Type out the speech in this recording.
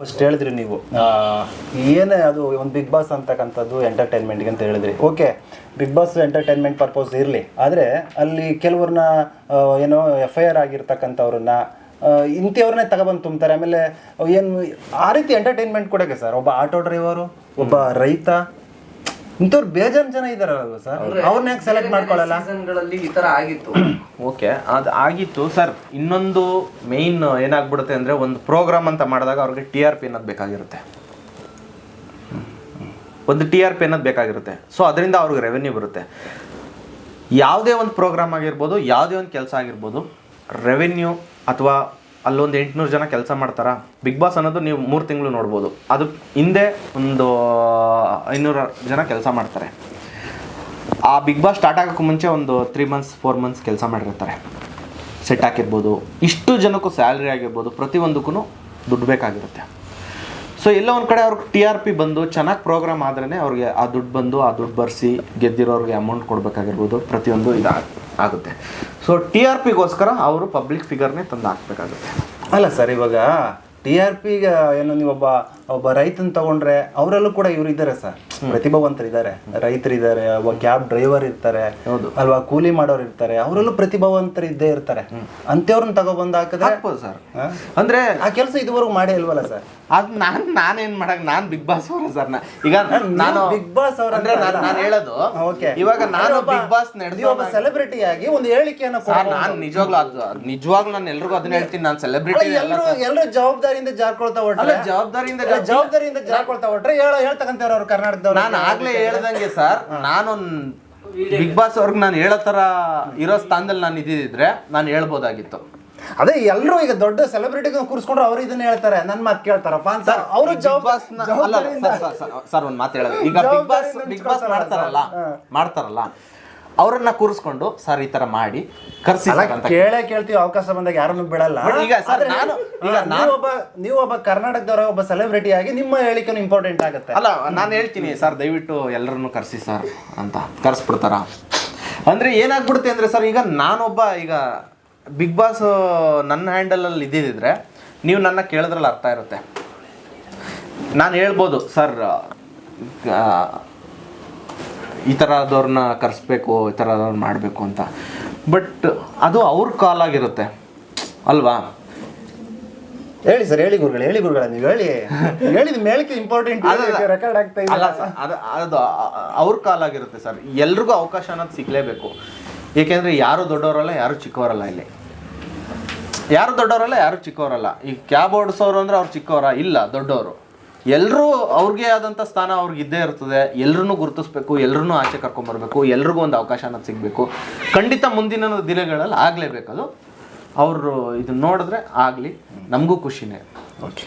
First ಹೇಳಿದ್ರಿ ನೀವು. ಏನೇ ಅದು ಒಂದು ಬಿಗ್ ಬಾಸ್ ಅಂತಕ್ಕಂಥದ್ದು ಎಂಟರ್ಟೈನ್ಮೆಂಟ್ಗೆ ಅಂತ ಹೇಳಿದ್ರಿ. Okay Bigg Boss entertainment purpose ಇರಲಿ. ಆದರೆ ಅಲ್ಲಿ ಕೆಲವ್ರನ್ನ ಏನೋ ಎಫ್ ಐ ಆರ್ ಆಗಿರ್ತಕ್ಕಂಥವ್ರನ್ನ ಇಂಥವ್ರನ್ನೇ ತಗೊಬಂದು ತುಂಬ್ತಾರೆ. ಆಮೇಲೆ ಏನು, ಆ ರೀತಿ ಎಂಟರ್ಟೈನ್ಮೆಂಟ್ ಕೊಡೋಕೆ ಸರ್? ಒಬ್ಬ ಆಟೋ ಡ್ರೈವರು ಒಬ್ಬ ರೈತ ಇಂಥವ್ರು ಬೇಜಾನ್ ಜನ ಇದಾರಲ್ವ ಸರ್ ಅವ್ರನ್ನ ಯಾಕೆ ಸೆಲೆಕ್ಟ್ ಮಾಡ್ಕೊಳ್ಳಲ್ಲ? ಸೀಸನ್ಗಳಲ್ಲಿ ಈ ತರ ಆಗಿತ್ತು. ಓಕೆ ಅದು ಆಗಿತ್ತು ಸರ್ ಇನ್ನೊಂದು ಮೇಯ್ನ್ ಏನಾಗ್ಬಿಡುತ್ತೆ ಅಂದ್ರೆ ಒಂದು ಪ್ರೋಗ್ರಾಮ್ ಅಂತ ಮಾಡಿದಾಗ ಅವ್ರಿಗೆ ಟಿ ಆರ್ ಪಿ ಅನ್ನೋದು ಬೇಕಾಗಿರುತ್ತೆ. ಒಂದು ಟಿ ಆರ್ ಪಿ ಅನ್ನೋದು ಬೇಕಾಗಿರುತ್ತೆ. ಸೊ ಅದರಿಂದ ಅವ್ರಿಗೆ ರೆವೆನ್ಯೂ ಬರುತ್ತೆ. ಯಾವುದೇ ಒಂದು ಪ್ರೋಗ್ರಾಮ್ ಆಗಿರ್ಬೋದು ಯಾವುದೇ ಒಂದು ಕೆಲಸ ಆಗಿರ್ಬೋದು ರೆವೆನ್ಯೂ ಅಥವಾ ಅಲ್ಲೊಂದು ಎಂಟುನೂರು ಜನ ಕೆಲಸ ಮಾಡ್ತಾರಾ? ಬಿಗ್ ಬಾಸ್ ಅನ್ನೋದು ನೀವು ಮೂರು ತಿಂಗಳು ನೋಡ್ಬೋದು. ಅದು ಹಿಂದೆ ಒಂದು ಐನೂರು ಜನ ಕೆಲಸ ಮಾಡ್ತಾರೆ. ಆ ಬಿಗ್ ಬಾಸ್ ಸ್ಟಾರ್ಟ್ ಆಗೋಕ್ಕೆ ಮುಂಚೆ ಒಂದು ತ್ರೀ ಮಂತ್ಸ್ ಫೋರ್ ಮಂತ್ಸ್ ಕೆಲಸ ಮಾಡಿರ್ತಾರೆ. ಸೆಟ್ ಹಾಕಿರ್ಬೋದು. ಇಷ್ಟು ಜನಕ್ಕೂ ಸ್ಯಾಲ್ರಿ ಆಗಿರ್ಬೋದು. ಪ್ರತಿಯೊಂದಕ್ಕೂ ದುಡ್ಡು ಬೇಕಾಗಿರುತ್ತೆ. ಸೊ ಎಲ್ಲ ಒಂದು ಕಡೆ ಅವ್ರಿಗೆ ಟಿ ಆರ್ ಪಿ ಬಂದು, ಚೆನ್ನಾಗಿ ಪ್ರೋಗ್ರಾಮ್ ಆದ್ರೇ ಅವ್ರಿಗೆ ಆ ದುಡ್ಡು ಬಂದು, ಆ ದುಡ್ಡು ಬರೆಸಿ ಗೆದ್ದಿರೋರಿಗೆ ಅಮೌಂಟ್ ಕೊಡಬೇಕಾಗಿರ್ಬೋದು. ಪ್ರತಿಯೊಂದು ಇದು ಆಗುತ್ತೆ. ಸೊ ಟಿ ಆರ್ ಪಿಗೋಸ್ಕರ ಅವರು ಪಬ್ಲಿಕ್ ಫಿಗರ್ನೇ ತಂದು ಹಾಕ್ಬೇಕಾಗುತ್ತೆ ಅಲ್ಲ ಸರ್, ಇವಾಗ ಟಿ ಆರ್ ಪಿಗೆ ಏನು ನೀವು ಒಬ್ಬ ರೈತನ ತಗೊಂಡ್ರೆ ಅವರಲ್ಲೂ ಕೂಡ ಇವ್ರು ಇದ್ದಾರೆ ಸರ್. ಪ್ರತಿಭಾವಂತರು ಇದ್ದಾರೆ. ರೈತರು ಇದ್ದಾರೆ ಒಬ್ಬ ಕ್ಯಾಬ್ ಡ್ರೈವರ್ ಇರ್ತಾರೆ ಹೌದು. ಅಲ್ವಾ ಕೂಲಿ ಮಾಡೋರು ಇರ್ತಾರೆ ಅವರಲ್ಲೂ ಪ್ರತಿಭಾವಂತರು ಇದ್ದೇ ಇರ್ತಾರೆ. ಅಂತೇವ್ರನ್ನ ತಗೊಬಂದು ಹಾಕಿದ್ರೆ ಸರ್. ಅಂದ್ರೆ ಆ ಕೆಲಸ ಇದುವರೆಗೂ ಮಾಡೇ ಇಲ್ವಲ್ಲ ಸರ್? ಅದು ನಾನು ನಾನೇನ್ ಮಾಡಕ್ ನಾನು ಬಿಗ್ ಬಾಸ್ ಅವರ ಸರ್ ಈಗ ನಾನು ಬಿಗ್ ಬಾಸ್ ಅವ್ರ ಅಂದ್ರೆ ನಾನು ಹೇಳೋದು ಓಕೆ. ಇವಾಗ ನಾನು ಬಿಗ್ ಬಾಸ್ ನಡೆದಿ ಒಬ್ಬ ಸೆಲೆಬ್ರಿಟಿ ಆಗಿ ಒಂದು ಹೇಳಿಕೆಯನ್ನು ಸರ್ ನಾನು ನಿಜವಾಗ್ಲೂ ಅದು ನಿಜವಾಗ್ಲು ನಾನು ಎಲ್ರಿಗೂ ಅದನ್ನ ಹೇಳ್ತೀನಿ ನಾನು ಸೆಲೆಬ್ರಿಟಿ ಎಲ್ಲ ಎಲ್ಲರೂ ಎಲ್ಲರೂ ಜವಾಬ್ದಾರಿಯಿಂದ ಜಾರ್ಕೊಳ್ತಾ ಅಲ್ಲ ಹೊಟ್ರೆ ಜವಾಬ್ದಾರಿಯಿಂದ ಜನ ಹೊಟ್ರೆ ಹೇಳ ಹೇಳ್ತಕ್ಕಂಥವ್ರು ಅವ್ರು ಕರ್ನಾಟಕದವ್ರು ನಾನು ಆಗ್ಲೇ ಹೇಳ್ದಂಗೆ ಸರ್ ನಾನು ಬಿಗ್ ಬಾಸ್ ಅವ್ರಿಗೆ ನಾನು ಹೇಳೋ ತರ ಇರೋ ಸ್ಥಾನದಲ್ಲಿ ನಾನು ಇದ್ದಿದ್ರೆ ನಾನು ಹೇಳ್ಬೋದಾಗಿತ್ತು. ಅದೇ ಎಲ್ಲರೂ ಈಗ ದೊಡ್ಡ ಸೆಲೆಬ್ರಿಟಿ ಕೂರಿಸ್ಕೊಂಡ್ರೆ ಅವ್ರು ಇದನ್ನ ಹೇಳ್ತಾರೆ. ನನ್ ಮಾತು ಕೇಳ್ತಾರಪ್ಪ ಅಂತ. ಅವರು ಬಿಗ್ ಬಾಸ್ ಅಲ್ಲ ಸರ್, ಒಂದ್ ಸರ್ ಒಂದು ಮಾತು ಹೇಳೋದು. ಈಗ ಬಿಗ್ ಬಾಸ್ ಬಿಗ್ ಬಾಸ್ ಮಾಡ್ತಾರಲ್ಲ ಮಾಡ್ತಾರಲ್ಲ. ಅವರನ್ನ ಕೂರಿಸ್ಕೊಂಡು ಸರ್ ಈ ತರ ಮಾಡಿ ಕರ್ಸಿ ಅಲ್ಲ ಅಂತ ಕೇಳೇ ಕೇಳ್ತೀವಿ ಅವಕಾಶ ಬಂದಾಗ ಯಾರನ್ನು ಬಿಡಲ್ಲ. But ಈಗ ಸರ್ ಆದ್ರೆ ನಾನು- ಈಗ ನೀವು ನಾನು- ನೀವೊಬ್ಬ ನೀವೊಬ್ಬ ಕರ್ನಾಟಕದವರ ಒಬ್ಬ ಸೆಲೆಬ್ರಿಟಿ ಆಗಿ ನಿಮ್ಮ ಹೇಳಿಕೆನು ಇಂಪಾರ್ಟೆಂಟ್ ಆಗುತ್ತೆ. ಅಲ್ಲ ನಾನು ಹೇಳ್ತೀನಿ ಸರ್ ದಯವಿಟ್ಟು ಎಲ್ಲರನ್ನು ಕರ್ಸಿ ಸರ್ ಅಂತ ಕರ್ಸ್ಬಿಡ್ತಾರ? ಅಂದ್ರೆ ಏನಾಗ್ಬಿಡುತ್ತೆ ಅಂದ್ರೆ ಸರ್ ಈಗ ನಾನೊಬ್ಬ ಈಗ ಬಿಗ್ ಬಾಸ್ ನನ್ನ ಹ್ಯಾಂಡಲಲ್ಲಿ ಇದ್ದಿದ್ರೆ ನೀವು ನನ್ನ ಕೇಳಿದ್ರಲ್ಲಿ ಅರ್ಥ ಇರುತ್ತೆ. ನಾನು ಹೇಳ್ಬೋದು ಸರ್ ಈ ಥರದವ್ರನ್ನ ಕರೆಸ್ಬೇಕು ಈ ಥರದವ್ರನ್ನ ಮಾಡಬೇಕು ಅಂತ. ಬಟ್ ಅದು ಅವ್ರ ಕಾಲ್ ಆಗಿರುತ್ತೆ ಅಲ್ವಾ? ಹೇಳಿ ಸರ್ ಹೇಳಿ ಗುರುಗಳು ಹೇಳಿ ಗುರುಗಳ ನೀವು ಹೇಳಿ. ಹೇಳಿದ ಮೇಳಕ್ಕೆ ಇಂಪಾರ್ಟೆಂಟ್ ರೆಕಾರ್ಡ್ ಆಗ್ತಾ ಇಲ್ಲ ಸರ್, ಅದು ಅದು ಅವ್ರ ಕಾಲಾಗಿರುತ್ತೆ ಸರ್. ಎಲ್ರಿಗೂ ಅವಕಾಶ ಅನ್ನೋದು ಸಿಗಲೇಬೇಕು. ಏಕೆಂದರೆ ಯಾರು ದೊಡ್ಡವರಲ್ಲ ಯಾರು ಚಿಕ್ಕವರಲ್ಲ ಇಲ್ಲಿ. ಯಾರು ದೊಡ್ಡವರಲ್ಲ ಯಾರು ಚಿಕ್ಕವರಲ್ಲ. ಈಗ ಕ್ಯಾಬ್ ಓಡಿಸೋರು ಅಂದ್ರೆ ಅವ್ರು ಚಿಕ್ಕವರ ಇಲ್ಲ ದೊಡ್ಡವರು. ಎಲ್ಲರೂ ಅವ್ರಿಗೆ ಆದಂಥ ಸ್ಥಾನ ಅವ್ರಿಗೆ ಇದ್ದೇ ಇರ್ತದೆ. ಎಲ್ಲರನ್ನೂ ಗುರುತಿಸ್ಬೇಕು ಎಲ್ಲರನ್ನೂ ಆಚೆ ಕರ್ಕೊಂಬರ್ಬೇಕು ಎಲ್ರಿಗೂ ಒಂದು ಅವಕಾಶ ಅನ್ನೋದು ಸಿಗಬೇಕು. ಖಂಡಿತ ಮುಂದಿನ ದಿನಗಳಲ್ಲಿ ಆಗಲೇಬೇಕದು ಅವರು ಇದನ್ನ ನೋಡಿದ್ರೆ ಆಗಲಿ. ನಮಗೂ ಖುಷಿನೇ. ಓಕೆ